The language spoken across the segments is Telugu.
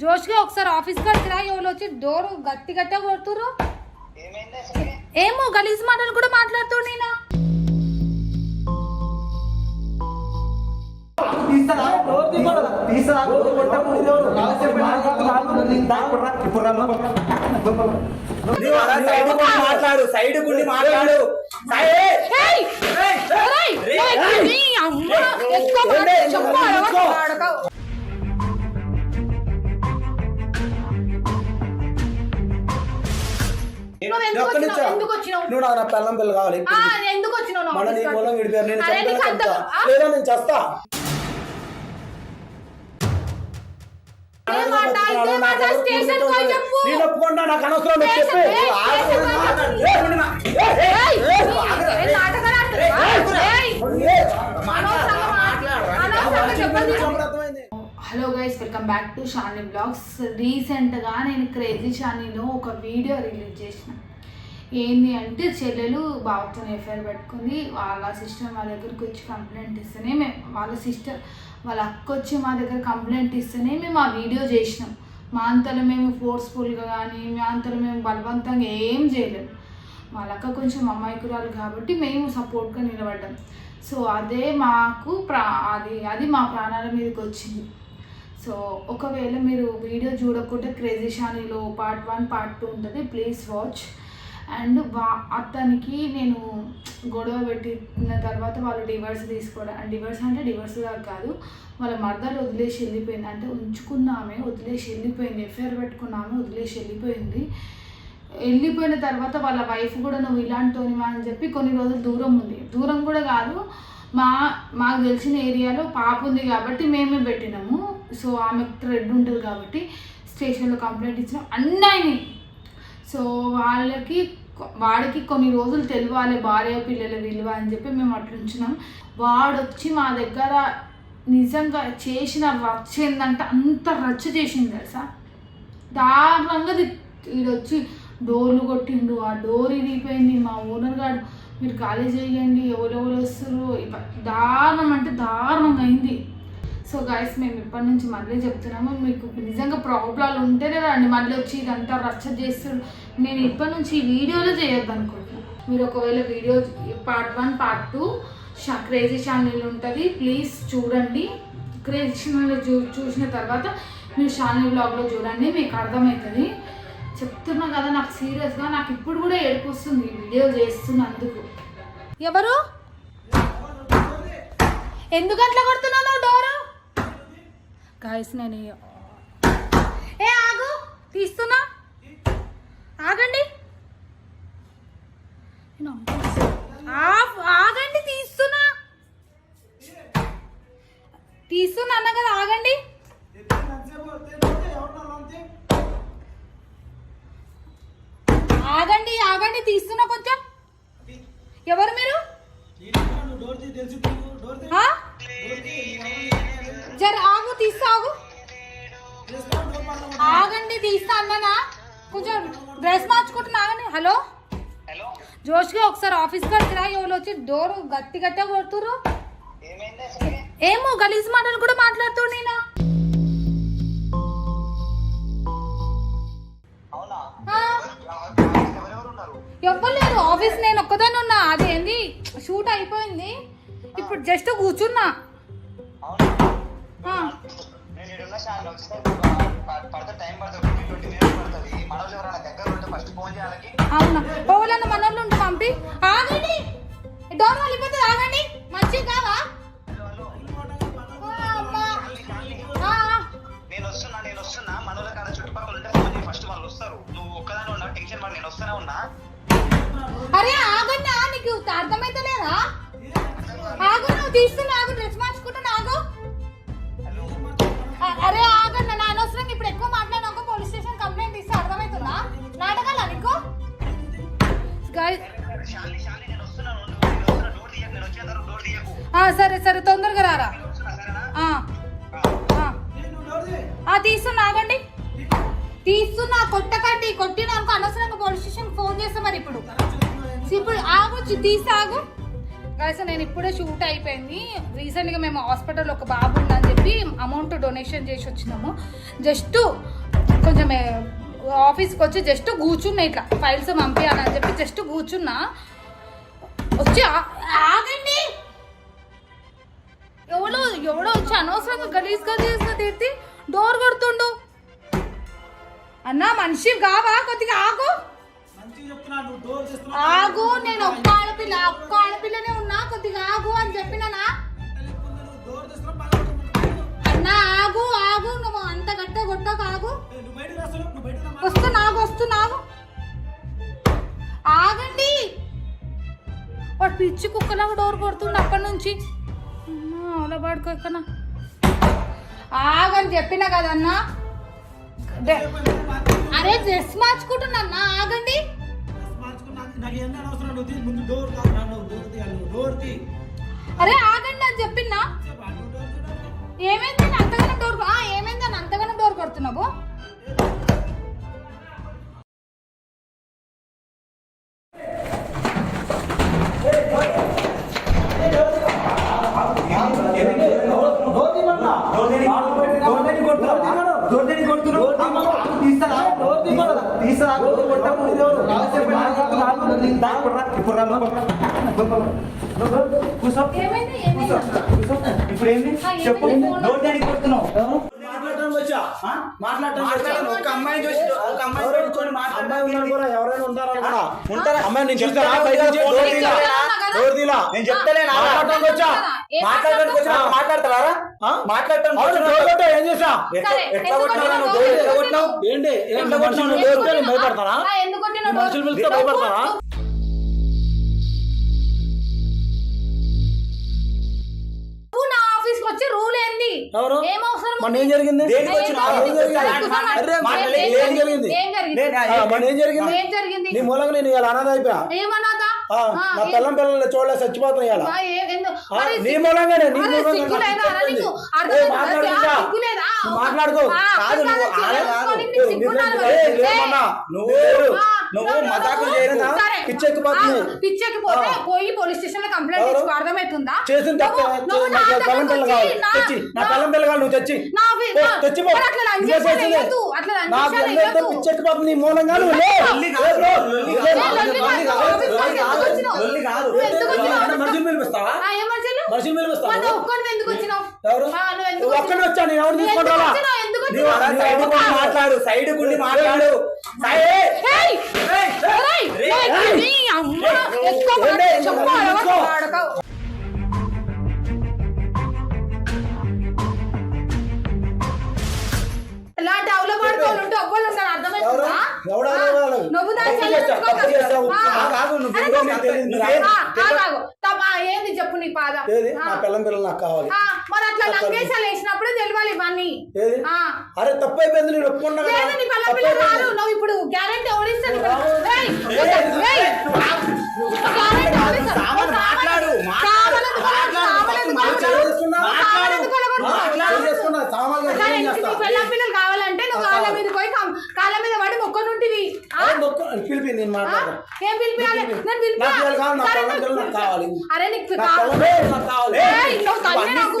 జోష్గా ఒకసారి ఆఫీస్ కాడికి రా ఎవరు వచ్చి డోర్ గట్టి గట్టిగా కొడుతురు ఏమో గలీజ్ మాటలు కూడా మాట్లాడుతూ నేను మాట్లాడు. సైడ్ గుండి మాట్లాడు! ఎక్కువ ఎందుకు. వచ్చినావు? ఎందుకు వచ్చినావు? నువ్వు నాకు నా పెళ్ళం పిల్ల కావాలి ఆ, ఎందుకు వచ్చినావు నా మళ్ళీ నీ మూలం కాడికి? విడిపోయారు నేను అరే, చంపేలా నీకు అంత- చెప్తా ఆ? లేదా నేను చేస్తా ఇదే మాట, ఇదే మాట, స్టేషన్ పోయి చెప్పు. నేను ఒప్పుకుంటా నాకు అనవసరం నువ్వు చెప్పు స్టేషన్, ఏయ్, ఆగు, స్టేషన్ పోయి మాట్లాడు. చెప్పు. ఏయ్, ఉండు మా. ఏయ్, ఏయ్, ఏయ్! ఏయ్, నీ- ఆగు. ఏం నాటకాలు ఆడుతున్నావా? ఏయ్, ఆగురా. ఏయ్! ఏయ్, అనవసరంగా మాట్లాడు. అనవసరంగా చెప్పొద్దు. చెప్పు, అర్థమైంది. Hello guys welcome back to Shani blogs రీసెంట్గా నేను క్రేజీ షానీలో ఒక వీడియో రిలీజ్ చేసిన ఏంది అంటే చెల్లెలు బావతో ఎఫ్ఐఆర్ పెట్టుకుంది వాళ్ళ సిస్టర్ మా దగ్గరికి వచ్చి కంప్లైంట్ ఇస్తేనే మేము వాళ్ళ సిస్టర్ వాళ్ళ అక్క వచ్చి మా దగ్గర కంప్లైంట్ ఇస్తేనే మేము ఆ వీడియో చేసినాం. మా అంతలో మేము ఫోర్స్ఫుల్గా కానీ మా అంతలో మేము బలవంతంగా ఏం చేయలేము వాళ్ళక్క కొంచెం అమాయకురాలు కాబట్టి మేము సపోర్ట్గా నిలబడ్డాం. సో అదే మాకు ప్రా అది అది మా ప్రాణాల మీదకి వచ్చింది. సో ఒకవేళ మీరు వీడియో చూడకుంటే క్రేజీ షానీలో పార్ట్ వన్ పార్ట్ టూ ఉంటుంది. ప్లీజ్ వాచ్ అండ్ వా అతనికి నేను గొడవ పెట్టిన తర్వాత వాళ్ళు డివర్స్ తీసుకోవడం డివర్స్ అంటే డివర్స్ కాదు వాళ్ళ మర్దలు వదిలేసి వెళ్ళిపోయింది. అంటే ఉంచుకున్నామే వదిలేసి వెళ్ళిపోయింది. ఎఫ్ఐఆర్ పెట్టుకున్నామే వదిలేసి వెళ్ళిపోయింది. వెళ్ళిపోయిన తర్వాత వాళ్ళ వైఫ్ కూడా నువ్వు ఇలాంటివి అని చెప్పి కొన్ని రోజులు దూరం ఉంది. దూరం కూడా కాదు మా మాకు తెలిసిన ఏరియాలో పాప ఉంది కాబట్టి మేమే పెట్టినాము. సో ఆమెకు థ్రెడ్ ఉంటుంది కాబట్టి స్టేషన్లో కంప్లైంట్ ఇచ్చినాం. అన్నీ సో వాళ్ళకి వాడికి కొన్ని రోజులు తెలియాలి భార్య పిల్లల విలువ అని చెప్పి మేము అట్లుంచినాం వాడొచ్చి వాడు వచ్చి మా దగ్గర నిజంగా చేసిన రచ్చ ఏంటంటే అంత రచ్చ చేసింది తెలుసా? దారుణంగా వచ్చి డోర్లు కొట్టిండు. ఆ డోర్ ఇరిగిపోయింది. మా ఓనర్ గారు మీరు ఖాళీ చేయండి ఎవరెవరు వస్తారు దారుణం అంటే దారుణంగా అయింది. సో గైస్ మేము ఇప్పటి నుంచి మళ్ళీ చెప్తున్నాము. మీకు నిజంగా ప్రాబ్లాలు ఉంటేనే రండి. మళ్ళీ వచ్చి ఇదంతా రచ్చ చేస్తారు నేను ఇప్పటి నుంచి వీడియోలో చేయొద్దు అనుకుంటున్నాను మీరు ఒకవేళ video part one part two Shah crazy channel ఉంటుంది ప్లీజ్ చూడండి. క్రేజీ ఛానల్ చూ చూసిన తర్వాత మీరు ఛానల్ బ్లాగ్లో చూడండి మీకు అర్థమవుతుంది చెప్తున్నా కదా నాకు సీరియస్గా నాకు ఇప్పుడు కూడా ఏడుపు వస్తుంది ఈ వీడియో చేస్తున్నందుకు. ఎవరు? ఎందుకు అట్లా కొడుతున్నావు డోరు? గాయస్ నేను ఏ ఆగు తీస్తున్నా. ఆగండి. ఆగండి తీస్తున్నా. తీస్తున్నా అన్న కదా ఆగండి. ఆగండి ఆగండి తీస్తున్నా కొంచెం. ఎవరు మీరు? జర ఆగు తీస్తా ఆగు. ఆగండి తీస్తా అన్నానా? కొంచెం డ్రెస్ మార్చుకుంటున్నా ఆగండి. హలో? హలో? జోష్గా ఒకసారి ఆఫీస్ రా ఎవరు వచ్చి డోర్ గట్టి గట్టిగా కొడుతురు ఏమో గలీజ్ మాటలు కూడా మాట్లాడుతూ నేను ఎవ్వరు లేరు. ఆఫీస్ నేను ఒక్కదాన్ని ఉన్నా. అదేంది షూట్ అయిపోయింది. ఇప్పుడు జస్ట్ కూర్చున్నా. నేను టైం అవునా? పౌలన్న మనోళ్ళు ఉంటే పంపి. ఆగండి. డోర్ వాళ్ళు ఆగండి. మంచిగా కావా? తీస్తున్నా ఆగండి తీస్తున్నా కొట్టకండి. కొట్టిన అనవసరంగా పోలీస్ స్టేషన్ ఫోన్ చేస్తా మరి ఇప్పుడు. ఇప్పుడు ఆగొచ్చు తీసాగు తీసి నేను ఇప్పుడే షూట్ అయిపోయింది. రీసెంట్గా మేము హాస్పిటల్ ఒక బాబు ఉందని చెప్పి అమౌంట్ డొనేషన్ చేసి వచ్చినాము. జస్ట్ కొంచెం ఆఫీస్కి వచ్చి జస్ట్ కూర్చున్నా ఇట్లా. ఫైల్స్ పంపించాలని చెప్పి జస్ట్ కూర్చున్నా. వచ్చి ఆగండి. ఎవడో ఎవడో వచ్చి అనవసరంగా గలీజ్ గలీజ్గా తీర్తి. డోర్ కొడుతుండు. అన్నా మనిషి కావా కొద్దిగా ఆగు. ఆగు నేను ఒక్క ఆడపిల్ల ఒక్క ఆడపిల్లనే ఉన్నా. కొద్దిగా ఆగు అని చెప్పినానా అన్నా ఆగు ఆగు. నువ్వు అంత గట్ట కొట్టకు ఆగు. వస్తున్నా ఆగు వస్తున్నా ఆగు ఆగండి. వాడు పిచ్చి కుక్కలాగా డోర్ కొడుతుండు అప్పటి నుంచి. అలా పడుకో ఆగని చెప్పినా కదన్నా? అరే డ్రెస్ మార్చుకుంటున్నా ఆగండి. అరే ఆగండి అని చెప్పినా ఏమైంది అంతగానో డోర్ ఏమైంది అని అంతగానో డోర్ కొడుతున్నావు? ఉంటారా? అమ్మాయి నేను డోర్. మాట్లాడతారా ఏం చేసా ఎట్లా కొట్టినావు? డోర్ ఎట్లా కొట్టినావు ఏంటి? ఎట్లా మనుషులు కొట్టినావు? పిలిస్తే భయపడతారా? మన ఏం జరిగింది? ఏం జరిగింది? అరే, మాట్లాడే- ఏం ఏం జరిగింది? ఏం జరిగింది? నేను- ఆ, మన ఏం జరిగింది? ఏం జరిగింది? నీ మూలంగా నేను ఇవాళ అనాథ అయిపోయా. ఏమన్నాదా ఆ, ఆ, నా పిల్లం పిల్లలు చూడలే ఆ, అరే, నీ మూలంగానే నీ మూలంగా మాట్లాడుకో. కాదు నువ్వు నువ్వు నువ్వు పిచ్చెక్కిపోతే ఆ. పోయి పోలీస్ స్టేషన్లో కంప్లైంట్? ఇచ్చుకో అర్థమవుతుందా చేసిన తప్ప. నువ్వు- నువ్వు నా పిల్లం కావాలి. నా- తెచ్చి. నా పిల్లం కావాలి. నువ్వు తెచ్చి. నా వి- ఓ, నా- తెచ్చి నాకు. పిచ్చెక్కిపోతుంది? నీ మూలంగా మనుషులు పిలిపిస్తావా మనుషులు? పిలిపిస్తావా ఎందుకు వచ్చినావు? ఎవరు? ఎవరు మాట్లాడు. సైడ్ గుండి మాట్లాడు. ఇలాంటి అవల పడుకోవాలి ఉంటే అవ్వాలి ఉంటారు అర్థమవుతుందా? నువ్వు దాన్ని తప్పు. తప్పు. తప్ప, ఏంది చెప్పు నీ బాధ ఏది. నా పిల్లం పిల్లలు నాకు కావాలి ఆ, మరి అట్లా. లంకేశాలు వేసినప్పుడు తెలియాలి ఇవన్నీ ఏది ఆ. అరే తప్పు అయిపోయింది నేను ఒప్పుకున్నా కదా లేదు నీ పల్ల తప్పు పిల్లలు రారు అయిపోయింది. నువ్వు ఇప్పుడు గ్యారెంటీ ఎవరిస్తారు? సామాన్ మాట్లాడు, మాట్లాడు, సామాన్ ఎందుకు మాట్లాడు? చేసుకున్నా? కొలగొడతావు? మాట్లాడు. చేసుకున్నా, సామాన్లు సరే, ఏం చేస్తా? నీ పిల్ల పిల్లలు కావాలంటే నువ్వు ఆ, కాళ్ళ కావాలి. మీద పోయి కం- కాళ్ళ మీద పడి మొక్కనుంటివి ఆ? అరే మొక్కు పిలిపి నేను ఏం పిలిపియాలి కావాలి, నా నాకు కావాలి. అరే నీకు నాకు. ఏయ్, నాకు మాట్లాడు.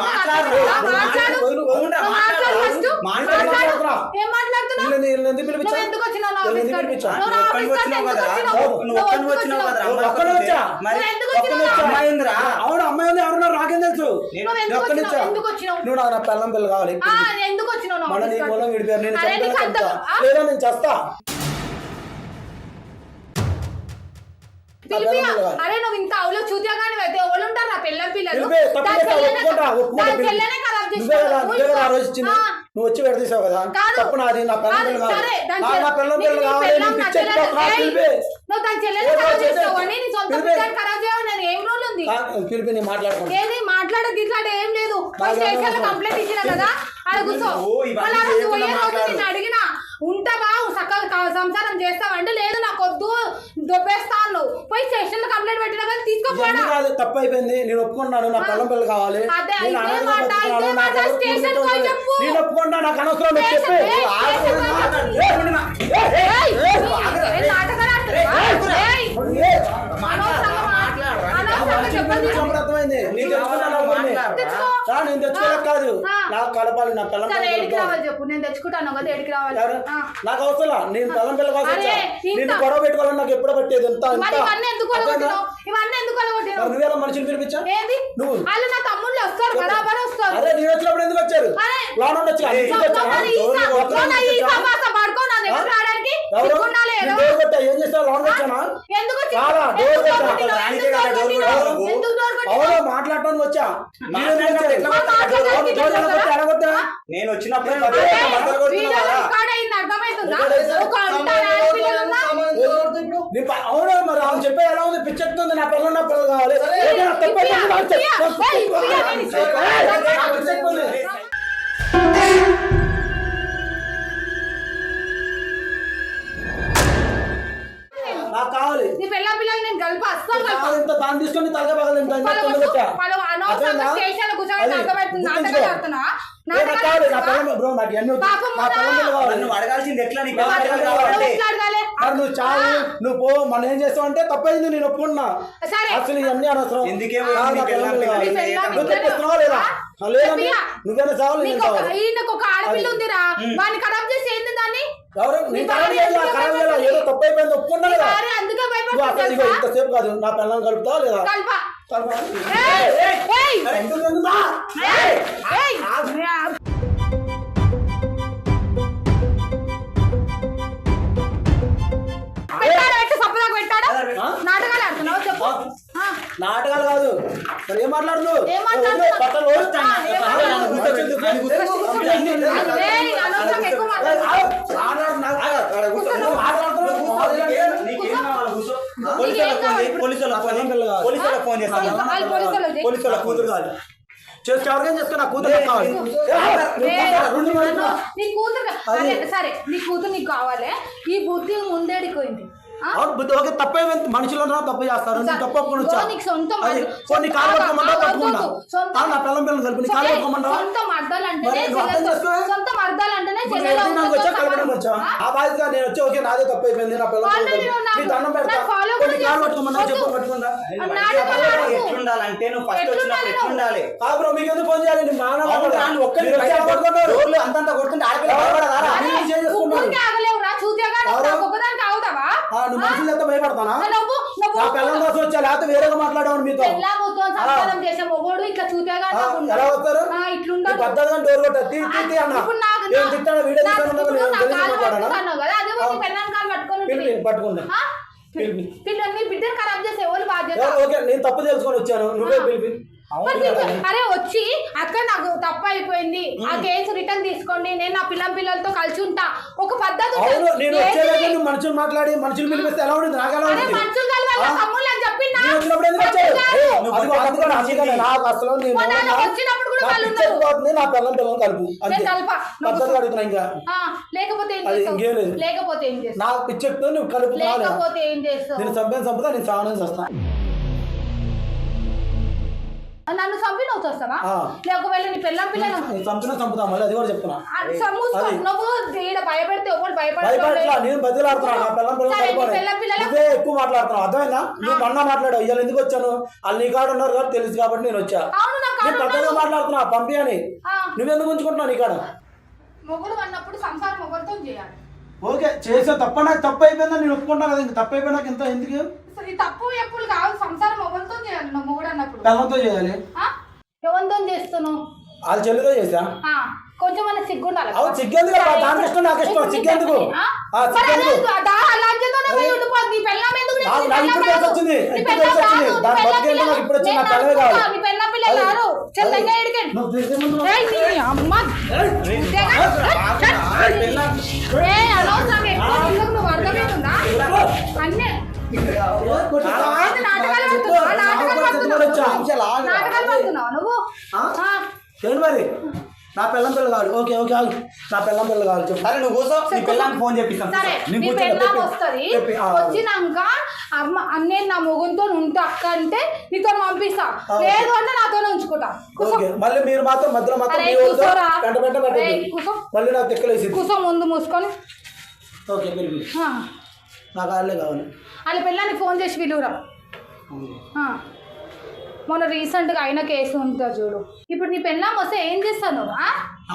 మాట్లాడు. మాట్లాడు. ఫస్ట్. మాట్లాడు. ఏం మాట్లాడుతున్నావు ఎందుకు? నువ్వు ఎందుకు వచ్చినావు నా ఆఫీస్? నువ్వు నా ఆఫీస్ ఎందుకు? వచ్చినావు? నువ్వు వచ్చినావు వచ్చా? మరి ఎందుకు వచ్చినావు? అవును అమ్మాయి ఉంది ఎవరున్నారు నాకేం తెలుసు నువ్వు నేను ఎందుకు ఒక్కడిని వచ్చినావు? వచ్చా. ఎందుకు వచ్చినావు? నువ్వు నాకు నా పిల్లం పిల్ల కావాలి ఎందుకు వచ్చినావు మన నీ? మూలం విడిపోయారు నేను? లేదా నేను చస్తా పిల్లలు. అరే నువ్వు ఇంత అవులో అయితే ఎవరు ఉంటారు? నా పిల్ల పిల్లలు? ఖరాబ్ నువ్వు వచ్చి పెడతీసావు కదా. తప్పు నాది నా పిల్లం కాదు, పిల్ల కావాలి సరే, దాని నా- కావాలి. నువ్వు దాని ఖరాబ్. చేస్తావు అని సొంత. పిల్లని ఖరాబ్ చేయవు నేను ఏం రోజులు ఉంది? కా- పిలిపి నేను మాట్లాడుకుంటా ఏది మాట్లాడ గిట్లాడ ఏం లేదు. స్టేషన్. కంప్లైంట్ ఇచ్చిన కదా. నేను అడిగిన ఉంటావా కా- సంసారం చేస్తావంటే లేదు నాకు వద్దు దొబ్బేస్తాను పోయి స్టేషన్లో కంప్లైంట్ పెట్టినా కానీ తీసుకోపోడా కాదు తప్పు అయిపోయింది నేను ఒప్పుకున్నాను నా పిల్లం పిల్ల కావాలి అదే, నేను ఇదే అనాథగా మాట, బతుకుతున్నాను, ఇదే నాకు మాట, ఎవరు స్టేషన్ కూతురు పోయి లేదు. చెప్పు. నేను ఒప్పుకుంటా నాకు అనవసరం నువ్వు స్టేషన్ చెప్పు. ఆగు, స్టేషన్ నేను పోయి మాట్లాడు. చెప్పు. ఏయ్, ఉండు నా- ఏయ్, ఏయ్, ఏయ్, ఏయ్, ఆగురా. ఏం నాటకాలు ఆడుతున్నావా? ఏయ్, ఏయ్, అనవసరంగా మా- అనవసరంగా తెచ్చినప్పుడు అర్థమైంది నేను తెచ్చుకున్నాను అనుకోండి తెచ్చుకో. నేను తెచ్చుకోలేక కాదు. నాకు కలపాలి నా పిల్లలు. రావాలి చెప్పు. నేను తెచ్చుకుంటాను కదా ఎడికి రావాలి. నాకు అవసరం నేను పిల్లం పిల్ల కోసం నేను గొడవ పెట్టుకోవాలని నాకు ఎప్పుడు పట్టేది? ఎంత ఇవన్నీ ఎందుకు ఇవన్నీ ఎందుకు నువ్వేలా మనుషులు పిలిపించా? నువ్వు. వాళ్ళు నా తమ్ముళ్ళు వస్తారు బరాబర్ వస్తారు. అదే నేను వచ్చినప్పుడు ఎందుకు వచ్చారు. లోన్ ఉండొచ్చు ఏం చేస్తా లోన్ వచ్చానా ఎందుకు వచ్చి-? అవును మాట్లాడటానికి? నేను వచ్చినప్పుడు అవును మరి ఆమె చెప్పే ఎలా ఉంది పిచ్చెక్కుతుంది నా పిల్లలు నా పిల్లలు కావాలి తప్పు ఎన్ని వద్దు. పాపం నా పిల్లలు మోనా. కావాలి. నన్ను అడగాల్సింది ఎట్లా? నీకు నా పిల్లలు పిల్లలు కావాలంటే ఎట్లా అడగాలి? మరి నువ్వు చావు నువ్వు పో మనం ఏం చేస్తావు అంటే తప్పైంది నేను ఒప్పుకున్నా. సరే. అసలు ఇవన్నీ అనవసరం. తెప్పిస్తున్నావా లేదా? నువ్వేనా చావాలి? నేను ఈయనకు ఒక ఆడపిల్ల ఉందిరా. వాడిని ఖరాబ్ చేసి ఏంది తప్పు అయిపోయింది ఒప్పుకున్నా కదా. నువ్వు అసలు ఇగో? ఇంతసేపు కాదు నా పిల్లల్ని కలుపుతావా లేదా? కల్ప. మాట్లాడుతున్నావు. నీకేం- నీకేం కావాలి? కూర్చో. పోలీసులకు ఫోన్ చేస్తాను. పోలీసులు కూతురు కాదు ఎవరికైనా నా కూతురు కావాలి. ఏ, సరే నీ కూతురు నీకు కావాలి. ఈ బుద్ధి ముందేడికి పోయింది. ఆ? అవును బుద్ధి ఓకే తప్పే మనుషులు ఉన్నా తప్పు చేస్తారు. తప్పు కొన్ని కాలు నా పిల్లలు కలిపి నీ కాలు సొంత వచ్చా కలపడం వచ్చా. ఆ బాధ్యత నేను వచ్చి ఓకే నాదే తప్పు అయిపోయింది నా పిల్లలు నీ దండం పెడతా. కొన్ని కాలు. పట్టుకోమన్నా చెప్పు. ఎట్లుండాలంటే నువ్వు ఫస్ట్ వచ్చినప్పుడు? ఎట్లుండాలి కాదు మీకు ఎందుకు ఫోన్ చేయాలి? మానవ అవును రా, నువ్వు ఒక్కడిని మీరు బయట వచ్చి పట్టుకున్నారు. డోర్లు అంతంత కొడుతుంటే ఆడపిల్ల నువ్వు మనుషులు ఎంత భయపడతానా నా పిల్లల కోసం వచ్చా లేకపోతే వేరేగా మాట్లాడమని మీతో. ఎలా వస్తారు? పద్ధతిగా డోర్ కొట్టా తీ తీ తీ అన్న. ఇప్పుడు నాకు ఏం తిట్టాడు వీడియో నాకు తీసాను ఇప్పుడు నేను నా తెలిసి కాలు మాట్లాడానా? పట్టుకున్నావు కదా అదే పోయి నీ పెళ్ళాన్ని కాలు పట్టుకొని పిలిపి బిడ్డను ఖరాబ్ చేసే ఎవరు బాధ్యత? ఓకే నేను తప్పు తెలుసుకొని వచ్చాను. నువ్వే పిలిపి. అరే వచ్చి అక్క నాకు తప్పు అయిపోయింది ఆ కేసు రిటర్న్ తీసుకోండి. నేను నా పిల్ల పిల్లలతో కలిసి ఉంటా. ఒక పద్ధతి నేను మనుషులు మాట్లాడి మనుషులు పిలిపిస్తే ఎలా ఉంటుంది? నాకు ఎలా మనుషులు? తమ్ముళ్ళు అని? నేను వచ్చినప్పుడు. ఏ, నేను నేను లేకపోతే ఏం చేస్తావు? ఇంకేం లేదు. లేకపోతే ఏం నన్ను చంపి నువ్వు చూస్తావా? ఆ. లేకపోతే నీ పిల్లం పిల్లలు చంపినా చంపుతా మళ్ళీ అది కూడా చెప్తున్నా. నువ్వు ఈడ భయపెడితే భయపడట్లా? భయపడతావు నేను బదిలాడుతున్నా పిల్లం పిల్లలు నువ్వే ఎక్కువ మాట్లాడుతున్నావు. అర్థమైందా? నువ్వు మొన్న మాట్లాడావు ఇవాళ ఎందుకు వచ్చాను? వాళ్ళు నీ కాడ ఉన్నారు కాబట్టి తెలుసు కాబట్టి నేను వచ్చా. నేను పద్ధతిగా మాట్లాడుతున్నా పంపి అని. నువ్వెందుకు ఉంచుకుంటున్నావు నీ కాడ? మొగుడు అన్నప్పుడు సంసారం మొగుడుతో చేయాలి. ఓకే చేసే తప్ప నాకు తప్పు అయిపోయిందా నేను ఒప్పుకుంటాను కదా ఇంక తప్పు అయిపోయినాక ఇంత ఎందుకు ఈ తప్పు ఎప్పుడు కాదు సంసారం మొగుడుతో చేయాలి నువ్వు మొగుడు అన్నప్పుడు పిల్లలతో చేయాలి? ఎవరితో చేస్తున్నావు వాళ్ళ చెల్లితో చేసా కొంచెం మన సిగ్గుండాలి అవును, సిగ్గెందుకు? సరే, దానికి ఇష్టం, నాకు ఇష్టం. ఇప్పుడు సిగ్గెందుకు? నీ నీ ఇప్పుడు తెలిసి వచ్చింది. నీ తెలిసి వచ్చింది. నీ దాని. నాకు వచ్చింది. నా పిల్లలే. కావాలి. నీ పెళ్ళాం పిల్లలు అది- రారు. చెల్ అది- దగ్గర ఎడికండి. అమ్మ. నా పిల్లం పిల్ల కావాలి. ఓకే ఓకే ఆగు. నా పిల్లం పిల్ల కావాలి చెప్పు. సరే నువ్వు కూర్చో. నీ ఫోన్ చేపిస్తాను. సరే. నీ నేను పెళ్ళాం వస్తుంది. వచ్చినాక అమ్మ అన్నే నా మొగుంతో ఉంటా అక్క అంటే నీతో పంపిస్తా. లేదు అంటే నాతోనే ఉంచుకుంటా. ఓకే. మళ్ళీ మీరు మాత్రం మధ్యలో మాత్రం. మళ్ళీ నాకు తెక్కలేసి కూసో ముందు మూసుకొని. ఓకే పిలిపి ఆ. నాకు వాళ్ళే కావాలి. వాళ్ళ పిల్లని ఫోన్ చేసి పిలువురా. మొన్న రీసెంట్గా అయిన కేసు ఉంటుంది చూడు. ఇప్పుడు నీ పెళ్ళాం వస్తే ఏం ఆ?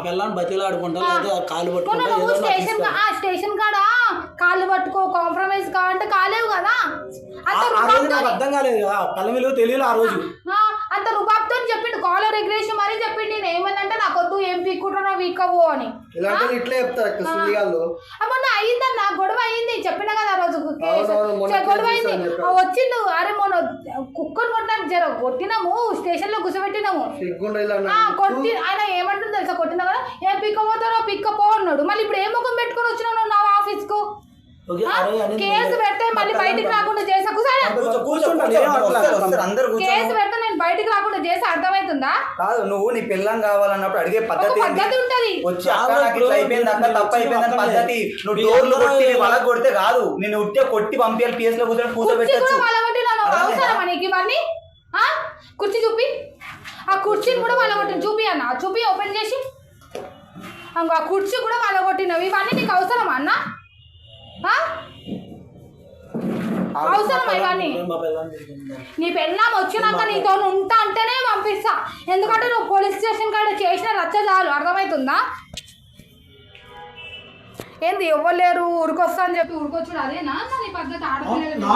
పిల్లని కాలు పట్టుకుంటా ఒకటి స్టేషన్ ఆ. స్టేషన్ కాడ? కాళ్ళు పట్టుకో కాంప్రమైజ్ కా అంటే కాలేవు కదా. అర్థం కాలేదు. తెలియదు ఆ రోజు. అంత రుబాబ్తో చెప్పిండు. కాలర్ రెగ్యులేషన్ మరీ చెప్పిండు నేను. ఏమన్నంటే నాకు వద్దు ఏం పీక్కుంటున్నావు వీకవు అని. ఇలాంటి ఇట్లే చెప్తారు మొన్న అయ్యిందన్న గొడవ అయ్యింది చెప్పిన కదా ఆ రోజు గొడవ అయింది. వచ్చిండు. అరే మొన్న కుక్కను జర కొట్టినాము స్టేషన్లో కూర్చోబెట్టినాము కొట్టి ఆయన ఏమంటుంది తెలుసా? కొట్టినా కదా? ఏం పిక్క పోతారో పిక్క పో అన్నాడు. మళ్ళీ ఇప్పుడు ఏ ముఖం పెట్టుకొని వచ్చినావు నా ఆఫీస్కు కేసు పెడితే మళ్ళీ బయటికి రాకుండా చేసా? కేసు పెడితే నేను బయటికి రాకుండా చేసి అర్థమవుతుందా? కాదు నువ్వు నీ పిల్లం కావాలన్నప్పుడు అడిగే పద్ధతి? పద్ధతి ఉంటది. వచ్చి ఇట్లా అయిపోయింది అక్క తప్పు అయిపోయింది పద్ధతి. నువ్వు డోర్లు కొట్టి వాళ్ళకి కొడితే కాదు. నేను ఉట్టే కొట్టి పంపించాలి పిఎస్లో కూర్చొని కుర్చీ కూర్చోబెట్టచ్చు? అవసరమా నీకు ఇవన్నీ? కుర్చీ చూపి. ఆ కుర్చీని కూడా వాళ్ళగొట్టిన చూపి అన్న. చూపి ఓపెన్ చేసి. అంగో ఆ కుర్చీ కూడా వాళ్ళగొట్టినవి ఇవన్నీ నీకు అవసరమా అన్న? అవసరమా ఇవన్నీ. నీ పెళ్ళాం వచ్చినాక నీతో ఉంటా అంటేనే పంపిస్తా. ఎందుకంటే నువ్వు పోలీస్ స్టేషన్ కాడ చేసిన రచ్చ చాలు. అర్థమవుతుందా? ఏంది ఎవ్వరు లేరు? ఊరికొస్తా అని చెప్పి ఊరికొచ్చుడు అదేనా నీ పద్ధతి. ఆడపిల్లలు